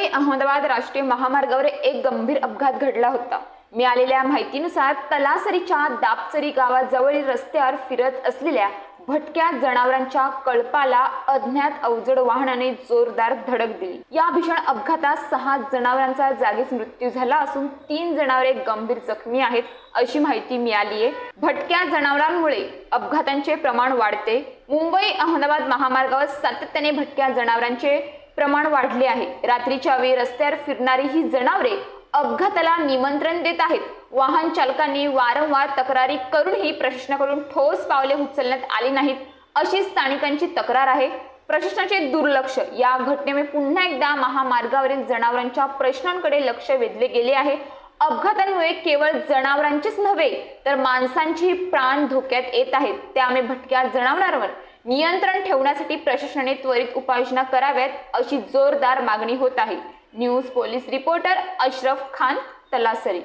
अहमदाबाद राष्ट्रीय महामार्गावर एक गंभीर अपघात घडला होता. मिळालेल्या माहितीनुसार तलासरीच्या दापचरी गावाजवळील रस्त्यावर फिरत असलेल्या भटक्या जनावरांच्या कळपाला अज्ञात अवजड वाहनाने जोरदार धडक दिली. या भीषण अपघातात सहा जनावरांचा जागीच मृत्यू झाला असून तीन जनावरे गंभीर जखमी आहेत अशी माहिती मिळाली आहे भटक्या जनावरांमुळे अपघातांचे प्रमाण वाढते. मुंबई अहमदाबाद महामार्गावर सातत्याने भटक्या जनावरांचे प्रमाण वाढले आहे. रात्रीच्या वेळी रस्त्यावर फिरणारी ही जनावरे अपघाताला निमंत्रण देत आहेत. वाहन चालकांनी वारंवार तक्रारी करूनही प्रशासनाकडून ठोस पावले उचलण्यात आली नाहीत. अशी स्थानिकांची तक्रार आहे. प्रशासनाचे दुर्लक्ष या घटनेमुळे पुन्हा एकदा महामार्गावरील जनावरांच्या प्रश्नांकडे लक्ष वेधले गेले आहे. अपघातांमुळे केवळ जनावरांचेच नव्हे तर माणसांची प्राण धोक्यात येत आहेत. त्यामुळे भटक्या जनावरांवर नियंत्रण ठेवण्यासाठी प्रशासनाने त्वरित उपाययोजना कराव्यात अशी जोरदार मागणी होत आहे. News police reporter Ashraf Khan Talasari.